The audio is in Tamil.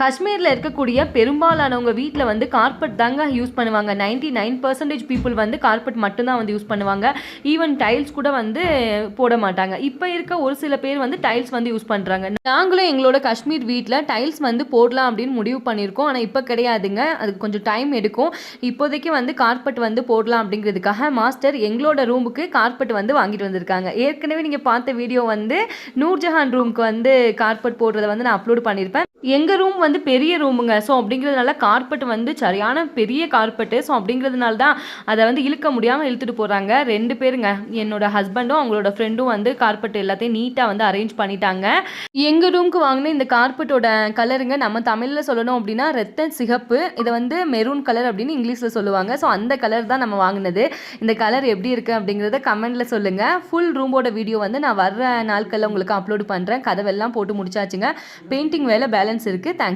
காஷ்மீரில் இருக்கக்கூடிய பெரும்பாலானவங்க வீட்டில் வந்து கார்பெட் தாங்க யூஸ் பண்ணுவாங்க. 99% நைன் பர்சன்டேஜ் பீப்புள் வந்து கார்பெட் மட்டும்தான் வந்து யூஸ் பண்ணுவாங்க. ஈவன் டைல்ஸ் கூட வந்து போட மாட்டாங்க. இப்போ இருக்க ஒரு சில பேர் வந்து டைல்ஸ் வந்து யூஸ் பண்ணுறாங்க நாங்களும் எங்களோட காஷ்மீர் வீட்டில் டைல்ஸ் வந்து போடலாம் அப்படின்னு முடிவு பண்ணியிருக்கோம். ஆனால் இப்போ கிடையாதுங்க. அதுக்கு கொஞ்சம் டைம் எடுக்கும். இப்போதைக்கு வந்து கார்பெட் வந்து போடலாம் அப்படிங்கிறதுக்காக மாஸ்டர் எங்களோட ரூமுக்கு கார்பெட் வந்து வாங்கிட்டு வந்திருக்காங்க. ஏற்கனவே நீங்கள் பார்த்த வீடியோ வந்து நூர்ஜஹான் ரூமுக்கு வந்து கார்பெட் போடுறத வந்து நான் அப்லோட் பண்ணியிருப்பேன். எங்கள் ரூம் வந்து பெரிய ரூமுங்க ஸோ அப்படிங்கிறதுனால கார்பெட் வந்து சரியான பெரிய கார்பெட்டு ஸோ அப்படிங்கிறதுனால தான் அதை வந்து இழுக்க முடியாமல் இழுத்துட்டு போகிறாங்க ரெண்டு பேருங்க. என்னோட ஹஸ்பண்டும் அவங்களோட ஃப்ரெண்டும் வந்து கார்பெட் எல்லாத்தையும் நீட்டாக வந்து அரேஞ்ச் பண்ணிட்டாங்க. எங்கள் ரூமுக்கு வாங்கின இந்த கார்பெட்டோட கலருங்க நம்ம தமிழில் சொல்லணும் அப்படின்னா ரத்த சிகப்பு. இதை வந்து மெரூன் கலர் அப்படின்னு இங்கிலீஷில் சொல்லுவாங்க. ஸோ அந்த கலர் தான் நம்ம வாங்கினது. இந்த கலர் எப்படி இருக்குது அப்படிங்கிறத கமெண்ட்டில் சொல்லுங்கள் ஃபுல் ரூமோட வீடியோ வந்து நான் வர்ற நாட்களில் உங்களுக்கு அப்லோட் பண்ணுறேன் கதவெல்லாம் போட்டு முடிச்சாச்சுங்க. பெயிண்டிங் வேலை பேலன்ஸ் இருக்குது தேங்க்ஸ்